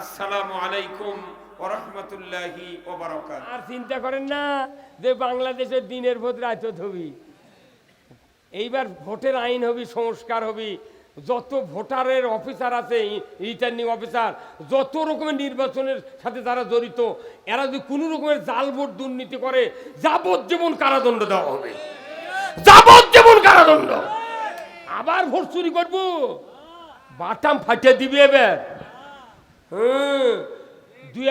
আসসালামু আলাইকুম ওরহমতুল্লাহি আর চিন্তা করেন না, যে বাংলাদেশের দিনের ভোট রাত হবি এইবার ভোটের আইন হবি, সংস্কার হবি। যত ভোটারের অফিসার আছে, রিটার্নিং অফিসার, যত রকমের নির্বাচনের সাথে যারা জড়িত, এরা যদি কোনো রকমের জাল ভোট দুর্নীতি করে, যাবজ্জীবন কারাদণ্ড দেওয়া হবে। যাবজ্জীবন কারাদণ্ড। আবার ভোট চুরি করব। বাটাম ফাটিয়ে দিবি এবার। হুম দুই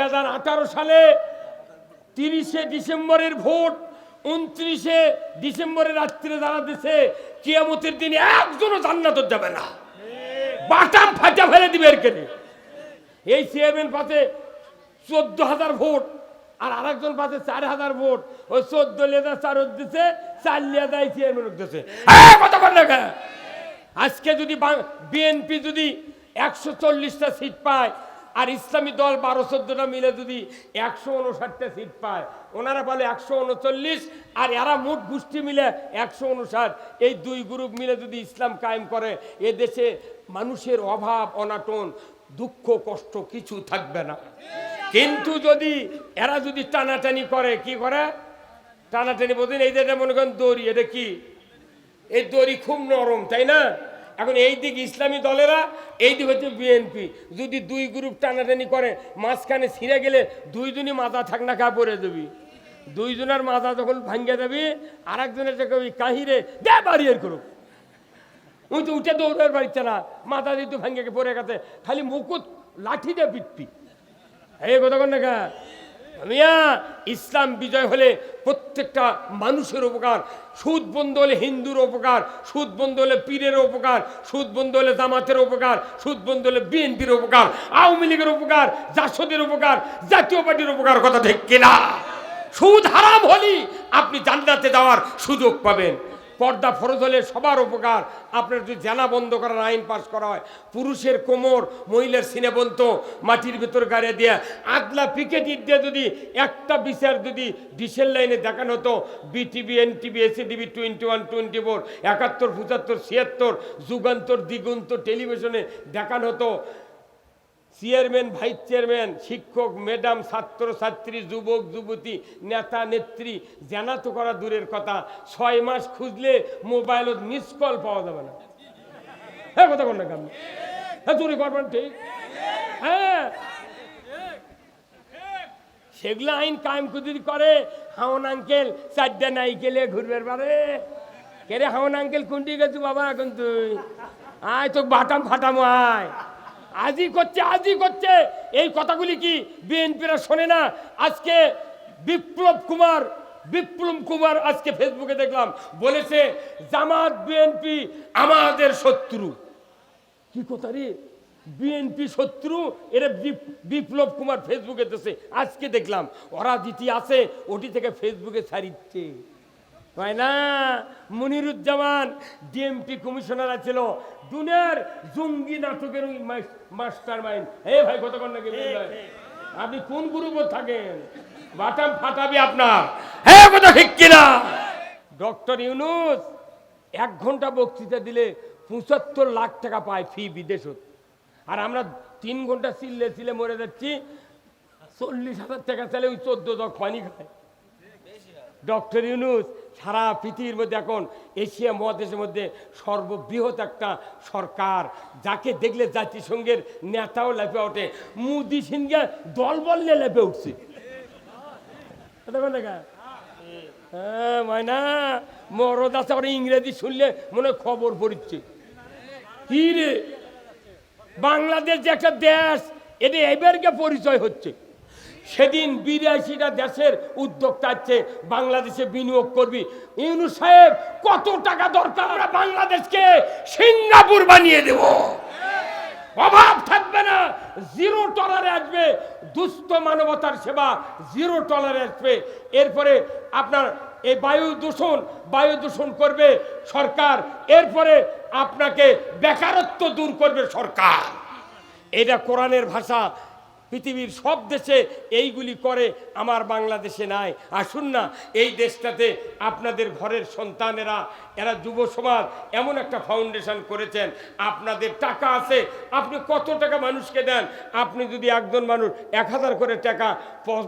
সালে তিরিশে ডিসেম্বরের ভোট, উনত্রিশে ডিসেম্বরের রাত্রে যারা দিছে কিয়ামতের দিনে একজনও জান্নাত যাবে না। বাটাম ফাটা ফেলে দিবে এর কেনে এই চেয়ারম্যান পাতে চোদ্দ হাজার ভোট আর আরেকজন পাতে চার হাজার ভোট। ওই চোদ্দ লেদার চার দিছে চার লেদার চেয়ারম্যান দিছে আজকে যদি বিএনপি যদি একশো চল্লিশটা সিট পায় আর ইসলামী দল বারো চোদ্দটা মিলে যদি একশো উনষাটটা সিট পায়, ওনারা বলে একশো উনচল্লিশ, আর এরা মোট গোষ্ঠী মিলে একশো উনষাট। এই দুই গ্রুপ মিলে যদি ইসলাম কায়েম করে, এ দেশে মানুষের অভাব, অনাটন, দুঃখ, কষ্ট কিছু থাকবে না। কিন্তু যদি এরা যদি টানাটানি করে, কি করে? টানাটানি বলতেন এই যে মনে করেন দড়ি, এটা কি? এই দড়ি খুব নরম, তাই না? এখন এই দিক ইসলামী দলেরা, এই দিক হচ্ছে বিএনপি। যদি দুই গ্রুপ টানাটানি করে, মাঝখানে ছিঁড়ে গেলে দুইজনই মাথা থাকনা কা পরে দেবি দুইজনের মাথা যখন ভাঙ্গে দেবি আর একজনের কবি কাহিরে, দে বাড়িয়ে করুক। ওই তো উঠে দৌড়ের বাড়িতে না মাথা দিয়ে তো ভাঙ্গে পরে গেছে, খালি মুকুট, লাঠি দিয়ে পিটপি। এই কথা কন না মিয়া, ইসলাম বিজয় হলে প্রত্যেকটা মানুষের উপকার। সুদ বন্ধ হলে হিন্দুর উপকার, সুদ বন্ধ হলে পীরের উপকার, সুদ বন্ধ হলে জামাতের উপকার, সুদ বন্ধ হলে বিএনপির উপকার, আওয়ামী লীগের উপকার, জাসদের উপকার, জাতীয় পার্টির উপকার কথা ঠিক কিনা? সুদ হারাম হলেই আপনি জান্নাতে যাওয়ার সুযোগ পাবেন। পর্দা ফরজ হলে সবার উপকার। আপনার যদি জানা বন্ধ করার আইন পাশ করা হয়, পুরুষের কোমর মহিলার সিনে মাটির ভেতর গাড়ি দিয়ে আগলা পিকেট দিয়ে যদি একটা বিচার যদি ডিসেল লাইনে দেখানো হতো, BTV, NTV, ACTV, twenty one, twenty four, একাত্তর, পঁচাত্তর, ছিয়াত্তর, যুগান্তর দিগন্তর টেলিভিশনে দেখানো হতো চেয়ারম্যান, ভাইস চেয়ারম্যান, শিক্ষক, ম্যাডাম ছাত্র ছাত্রী যুবক, যুবতী, নেতা, নেত্রী জানাতো করা দূরের কথা। ছয় মাস খুঁজলে মোবাইলত মিস কল পাওয়া যাবে না। হ্যাঁ কথা কোন না কেমন হ্যাঁ চুরি করবেন ঠিক? হ্যাঁ। সেগুলো আইন কায়েম কুদির করে। হাওন আঙ্কেল, চারটা নাইকেলে ঘুরবে পারে। কে রে হাওন আঙ্কেল, কুন্ডি গেছু বাবা এখন তুই? আয় তো বাটাম ফাটাম, আয়। আজই করছে আজই করছে। এই কথাগুলি কি বিএনপিরা শোনে না? আজকে বিপ্লব কুমার বিপ্লব কুমার আজকে ফেসবুকে দেখলাম, বলেছে, জামাত বিএনপি আমাদের শত্রু। কি কথা রে? বিএনপি শত্রু? এরা বিপ- বিপ্লব কুমার ফেসবুকে দেশে আজকে দেখলাম ওরা যেটি আছে, ওটি থেকে ফেসবুকে ছাড়িচ্ছে। হয় না? মনিরুজ্জামান ডিএমপি কমিশনার ছিল দুনিয়ার জঙ্গি নাটকের ওই মাস্টার মাইন্ড হে ভাই কতক্ষণ নাকি? আপনি কোন গ্রুপে থাকেন? বাটাম ফাটাবি আপনার। হ্যাঁ কথা ঠিক কিনা? ডক্টর ইউনুস এক ঘণ্টা বক্তৃতা দিলে পঁচাত্তর লাখ টাকা পায় ফি বিদেশত। আর আমরা তিন ঘণ্টা চিল্লে চিলে মরে যাচ্ছি। চল্লিশ হাজার টাকা চাইলে ওই চোদ্দ জগ পানি খায়। ডক্টর ইউনুস সারা পৃথিবীর মধ্যে এখন এশিয়া মহাদেশের মধ্যে সর্ববৃহৎ একটা সরকার, যাকে দেখলে জাতিসংঘের নেতাও লেপে ওঠে। মুদি সিংহে দল বললে লেপে উঠছে। হ্যাঁ মায়না, মরদ আছে, আবার ইংরেজি শুনলে মনে খবর পড়ছে কি রে? বাংলাদেশ যে একটা দেশ, এটা এবারকে পরিচয় হচ্ছে। সেদিন বিরাশিটা দেশের উদ্যোক্তা আছে, বাংলাদেশে বিনিয়োগ করবি। ইউনু সাহেব, কত টাকা দরকার? আমরা বাংলাদেশকে সিঙ্গাপুর বানিয়ে দেব। অভাব থাকবে না, জিরো টলারে আসবে। দুস্থ মানবতার সেবা জিরো টলারে আসবে। এরপরে আপনার এই বায়ু দূষণ বায়ু দূষণ করবে সরকার। এরপরে আপনাকে বেকারত্ব দূর করবে সরকার। এটা কোরআনের ভাষা। পৃথিবীর সব দেশে এইগুলি করে, আমার বাংলাদেশে নাই। আসুন না, এই দেশটাতে আপনাদের ঘরের সন্তানেরা, এরা যুব সমাজ এমন একটা ফাউন্ডেশন করেছেন, আপনাদের টাকা আছে, আপনি কত টাকা মানুষকে দেন? আপনি যদি একজন মানুষ এক হাজার করে টাকা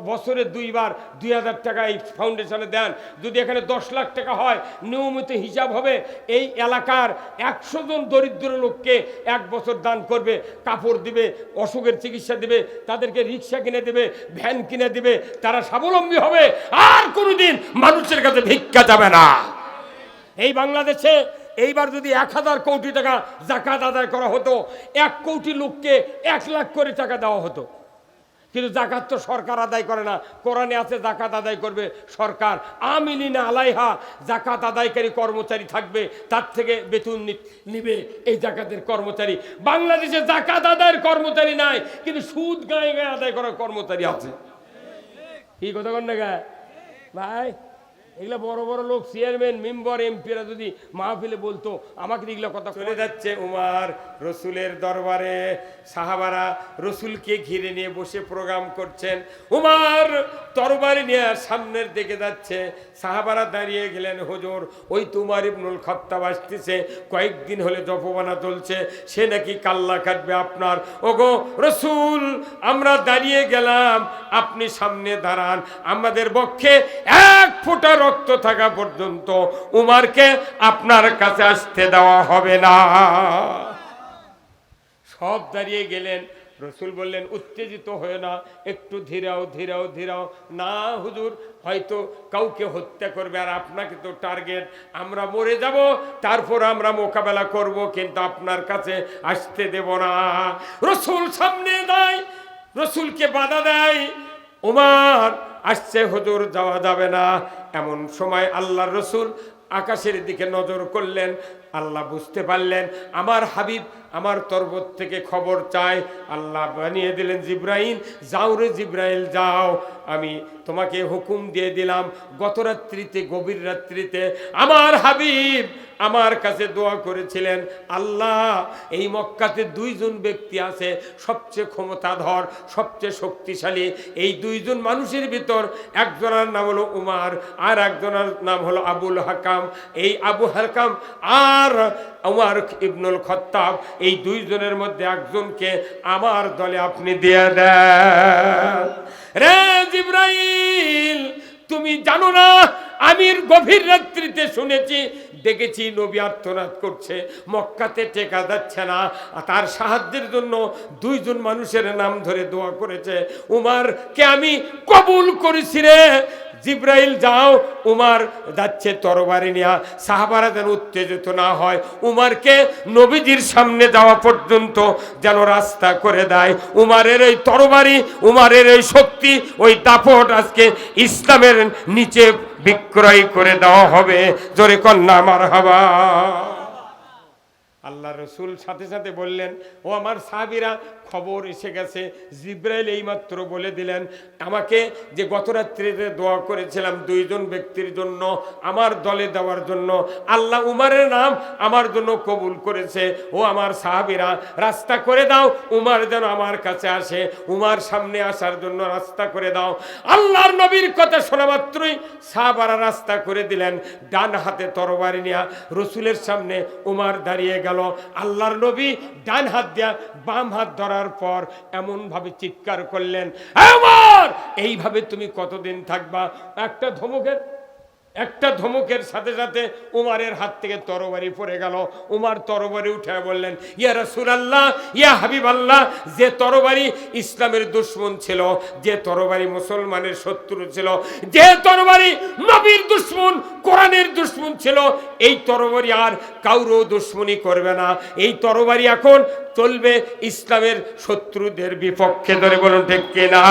বছরে দুইবার দুই হাজার টাকা এই ফাউন্ডেশনে দেন, যদি এখানে দশ লাখ টাকা হয়, নিয়মিত হিসাব হবে, এই এলাকার একশো জন দরিদ্র লোককে এক বছর দান করবে, কাপড় দিবে, অসুখের চিকিৎসা দিবে তাদেরকে রিক্সা কিনে দেবে, ভ্যান কিনে দেবে, তারা স্বাবলম্বী হবে, আর কোনোদিন মানুষের কাছে ভিক্ষা যাবে না। এই বাংলাদেশে এইবার যদি এক হাজার কোটি টাকা জাকাত আদায় করা হতো, এক কোটি লোককে এক লাখ করে টাকা দেওয়া হতো। কিন্তু জাকাত তো সরকার আদায় করে না। কোরআনে আছে জাকাত আদায় করবে সরকার। আমিলিনা আলাইহা জাকাত আদায়কারী কর্মচারী থাকবে, তার থেকে বেতন নিবে এই জাকাতের কর্মচারী। বাংলাদেশে জাকাত আদায়ের কর্মচারী নাই, কিন্তু সুদ গায়ে গায়ে আদায় করার কর্মচারী আছে। কি কথা কন্যা গায়ে? ভাই এগুলা বড় বড় লোক চেয়ারম্যান মেম্বার এমপিরা যদি মাহফিলে বলতো আমাকে এগুলো কথা চলে যাচ্ছে উমার রসুলের দরবারে। সাহাবারা রসুলকে ঘিরে নিয়ে বসে প্রোগ্রাম করছেন। উমার তরবারি নিয়ে সামনের দিকে যাচ্ছে। সাহাবারা দাঁড়িয়ে গেলেন হুজুর ওই তোমার ইবনুল খত্তাব আসতেছে। কয়েকদিন হলে জপবানা চলছে। সে নাকি কাল্লা কাটবে আপনার। ওগো রসুল আমরা দাঁড়িয়ে গেলাম। আপনি সামনে দাঁড়ান। আমাদের পক্ষে এক ফোঁটা রক্ত থাকা পর্যন্ত উমারকে আপনার কাছে আসতে দেওয়া হবে না। সব দাঁড়িয়ে গেলেন। রসুল বললেন, উত্তেজিত হয়ে না, একটু ধীরাও ধীরাও ধীরাও। না, হুজুর, হয়তো কাউকে হত্যা করবে আর আপনাকে তো টার্গেট। আমরা মরে যাব, তারপর আমরা মোকাবেলা করব, কিন্তু আপনার কাছে আসতে দেব না। রসুল সামনে দেয় রসুলকে বাধা দেয়। ওমার আসছে হুজুর যাওয়া যাবে না। এমন সময় আল্লাহ রসুল আকাশের দিকে নজর করলেন। আল্লাহ বুঝতে পারলেন, আমার হাবিব আমার তরবত থেকে খবর চায়, আল্লাহ বানিয়ে দিলেন জিব্রাইল, যাও রে জিব্রাইল, যাও। আমি তোমাকে হুকুম দিয়ে দিলাম, গত রাত্রিতে, গভীর রাত্রিতে আমার হাবিব আমার কাছে দোয়া করেছিলেন, আল্লাহ, এই মক্কাতে দুইজন ব্যক্তি আছে, সবচেয়ে ক্ষমতাধর, সবচেয়ে শক্তিশালী, এই দুইজন মানুষের ভিতর একজনের নাম হলো উমার, আর একজনের নাম হলো আবুল হাকাম। এই আবু হাকাম আর উমার ইবনুল খত্তাব, এই দুইজনের মধ্যে একজনকে আমার দলে আপনি দিয়ে দেন। রে জিব্রাইল, তুমি জানো না আমির গভীর রাত্রিতে শুনেছি, দেখেছি নবী আত্মনাদ করছে, মক্কাতে টেকা যাচ্ছে না তার সাহায্যের জন্য দুইজন মানুষের নাম ধরে দোয়া করেছে উমারকে আমি কবুল করেছি রে? জিব্রাইল যাও, উমার যাচ্ছে তরবারি নিয়া, সাহাবারা যেন উত্তেজিত না হয় উমারকে নবীজির সামনে যাওয়া পর্যন্ত যেন রাস্তা করে দেয়, উমারের এই তরবারি, উমারের এই শক্তি, ওই দাপট আজকে ইসলামের নিচে বিক্রয় করে দেওয়া হবে। জোরে কন্যা আমার হাবা আল্লাহ রসুল সাথে সাথে বললেন, ও আমার সাহাবিরা, খবর এসে গেছে। জিব্রাইল এইমাত্র বলে দিলেন, আমাকে যে গত রাত্রিতে দোয়া করেছিলাম দুইজন ব্যক্তির জন্য, আমার দলে দেওয়ার জন্য, আল্লাহ উমারের নাম আমার জন্য কবুল করেছে। ও আমার সাহাবিরা, রাস্তা করে দাও, উমার যেন আমার কাছে আসে। উমার সামনে আসার জন্য রাস্তা করে দাও। আল্লাহর নবীর কথা শোনা মাত্রই সাহাবারা রাস্তা করে দিলেন, ডান হাতে তরবারি নিয়া রসুলের সামনে উমার দাঁড়িয়ে গেল। আল্লাহর নবী ডান হাত দিয়া বাম হাত ধরার পর এমন ভাবে চিৎকার করলেন, "এ এইভাবে তুমি কতদিন থাকবা? একটা ধমকের একটা ধমকের সাথে সাথে উমারের হাত থেকে তরবারি পড়ে গেল। উমার তরবারি উঠে বললেন, ইয়া রাসূলুল্লাহ, ইয়া হাবিব আল্লাহ যে তরবারি ইসলামের দুশ্মন ছিল, যে তরবারি মুসলমানের শত্রু ছিল, যে তরবারি নবীর দুশ্মন, কোরআনের দুশ্মন ছিল, এই তরবারি আর কাউরও দুশ্মনী করবে না। এই তরবারি এখন চলবে ইসলামের শত্রুদের বিপক্ষে, ধরে বলুন ঠিক কিনা?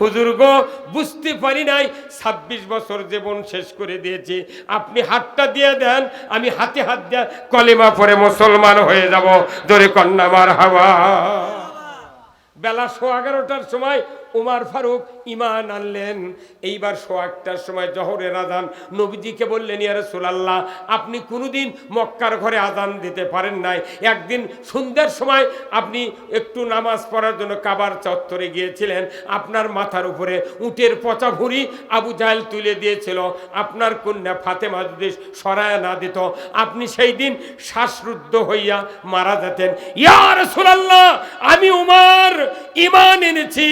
হুজুর গো, বুঝতে পারি নাই, ছাব্বিশ বছর জীবন শেষ করে দিয়েছি। আপনি হাতটা দিয়ে দেন, আমি হাতে হাত দেয় কলেমা পরে মুসলমান হয়ে যাব। ধরে কন্যা মার হাওয়া বেলা সো এগারোটার সময় উমার ফারুক ইমান আনলেন। এইবার সোয়া একটার সময় জহরের আদান নবীজিকে বললেন, ইয়া রাসূলুল্লাহ, আপনি কোনোদিন মক্কার ঘরে আদান দিতে পারেন নাই। একদিন সন্ধ্যার সময় আপনি একটু নামাজ পড়ার জন্য কাবার চত্বরে গিয়েছিলেন। আপনার মাথার উপরে উটের পচা ভুঁড়ি আবু জাহেল তুলে দিয়েছিল। আপনার কন্যা ফাতেমা যদি সরায় না দিত, আপনি সেই দিন শ্বাসরুদ্ধ হইয়া মারা যেতেন। ইয়া রাসূলুল্লাহ, আমি উমার ইমান এনেছি।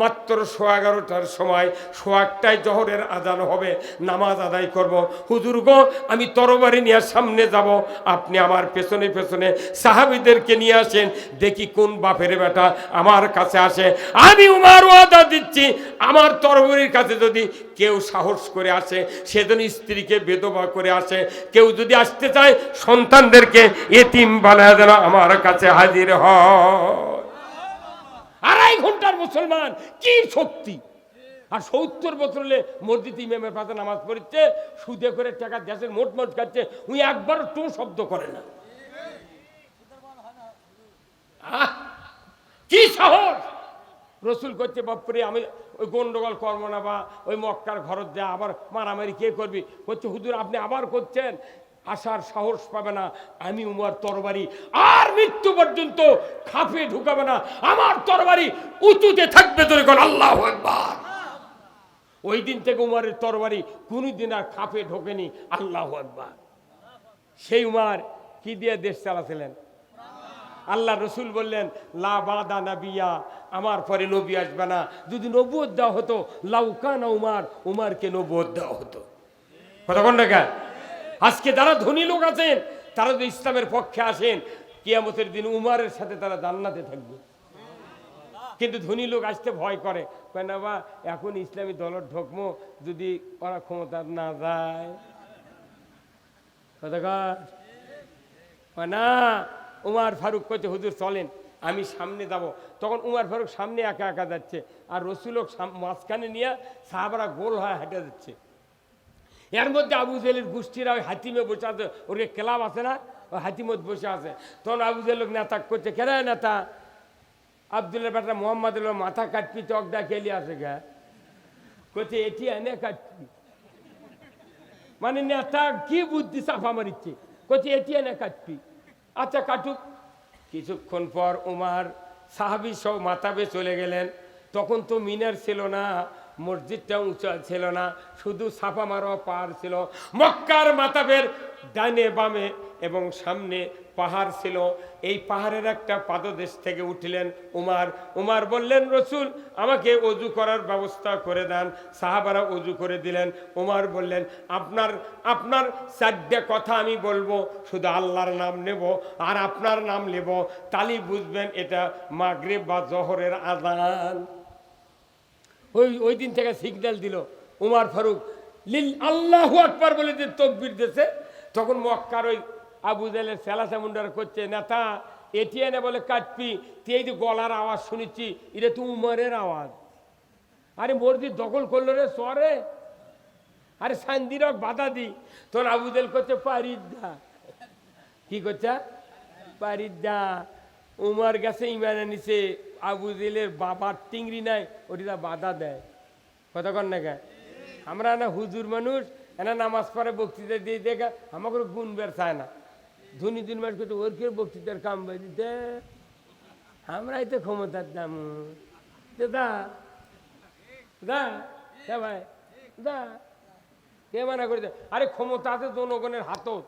মাত্র সোয়া এগারোটার সময় সোয়াকটায় জহরের আজান হবে, নামাজ আদায় করব। হুজুর গো, আমি তরবারি নিয়ে সামনে যাব, আপনি আমার পেছনে পেছনে সাহাবিদেরকে নিয়ে আসেন, দেখি কোন বাপের বেটা আমার কাছে আসে। আমি উমার ওয়াদা দিচ্ছি, আমার তরবারির কাছে যদি কেউ সাহস করে আসে সেজন্য স্ত্রীকে বেদবা করে আসে। কেউ যদি আসতে চায়, সন্তানদেরকে এতিম বানায় যেন আমার কাছে হাজির হয়। আড়াই ঘণ্টার মুসলমান, কি শক্তি? আর সত্তর বছর হলে মসজিদ ইমামের পাশে নামাজ পড়ছে সুদে করে টাকা দেশের মোট মোট খাচ্ছে, উনি একবার টু শব্দ করে না! কি সাহস! রসুল করছে, বাপরে, আমি ওই গন্ডগোল করব না বা ওই মক্কার ঘরত যা আবার মারামারি কে করবি? করছে হুজুর, আপনি আবার করছেন? আসার সাহস পাবে না। আমি উমার তরবারি আর মৃত্যু পর্যন্ত খাপে ঢুকাবে না। আমার তরবারি উঁচুতে থাকবে তোর আল্লাহ একবার ওই দিন থেকে উমারের তরবারি কোনোদিন আর খাপে ঢোকেনি, আল্লাহ একবার সেই উমার কি দিয়ে দেশ চালাছিলেন? আল্লাহ রসুল বললেন, লা বাদা নাবিয়া, আমার পরে নবী আসবে না। যদি নবুয়ত দেওয়া হতো লাউকানা উমার, উমারকে নবুয়ত দেওয়া হতো। কতক্ষণ টাকা আজকে যারা ধনী লোক আছেন, তারা যদি ইসলামের পক্ষে আসেন, কিয়ামতের দিন উমারের সাথে তারা জান্নাতে থাকবে। কিন্তু ধনী লোক আসতে ভয় করে, কয়, না বা, এখন ইসলামী দলের ঢোকমো, যদি ওরা ক্ষমতা না যায়। না, উমার ফারুক কইতে হুজুর, চলেন, আমি সামনে যাব। তখন উমার ফারুক সামনে একা একা যাচ্ছে, আর রসুলক মাঝখানে নিয়ে সাহাবারা গোল হয়ে হেঁটে যাচ্ছে। এর মধ্যে আবু জেলের গোষ্ঠীরা ওই হাতিমে বসে আছে, ওর ক্লাব আছে না? ওই হাতিমত বসে আছে। তখন আবু জেল নেতা করছে কেন নেতা? আবদুল্লাহ বেটা মোহাম্মদ মাথা কাটপি চকডা কেলি আছে গা। করছে এটি এনে কাটপি। মানে নেতা কি বুদ্ধি চাপা মারিচ্ছে? করছে এটি এনে কাটপি। আচ্ছা কাটুক। কিছুক্ষণ পর উমার সাহাবি সব মাতাবে চলে গেলেন। তখন তো মিনার ছিল না। মসজিদটা উঁচা ছিল না, শুধু ছাপা মারা পাহাড় ছিল। মক্কার মাতাবের ডানে বামে এবং সামনে পাহাড় ছিল। এই পাহাড়ের একটা পাদদেশ থেকে উঠলেন উমার। উমার বললেন, রসুল, আমাকে অজু করার ব্যবস্থা করে দেন। সাহাবারা অজু করে দিলেন। উমার বললেন, আপনার আপনার চারটে কথা আমি বলব, শুধু আল্লাহর নাম নেব আর আপনার নাম নেব। তালি বুঝবেন, এটা মাগরেব বা জহরের আদান ওই ওই দিন থেকে সিগন্যাল দিল উমার ফারুক। লিল আল্লাহু আকবার বলে যে তকবির দিয়েছে। তখন মক্কার ওই আবু জালের সেলাসা মুন্ডার করছে, নেতা, এটিএনে বলে, কাটপি, তুই এই যে গলার আওয়াজ শুনেছি, এটা তো উমরের আওয়াজ। আরে মসজিদ দখল করল রে সরে। আরে সান্দিরক বাধা দি। তোর আবু জাল করছে পারিদা কি করছে? পারিদা উমার গেছে ইমানে নিছে আবু জেলের বাবার টিংরি নাই ওটা বাধা দেয়। কতক্ষণ না গে? আমরা না হুজুর মানুষ, এনা নামাজ পড়ে বক্তৃতা দিয়ে দেখা আমাকে গুণ বের চায় না। ধনী দিন মাস করতে ওর কেউ বক্তৃতার কাম বাই দিতে আমরাই তো ক্ষমতার দাম। দা দা দা ভাই, দা। কে মানা করে আরে ক্ষমতা আছে জনগণের হাতত।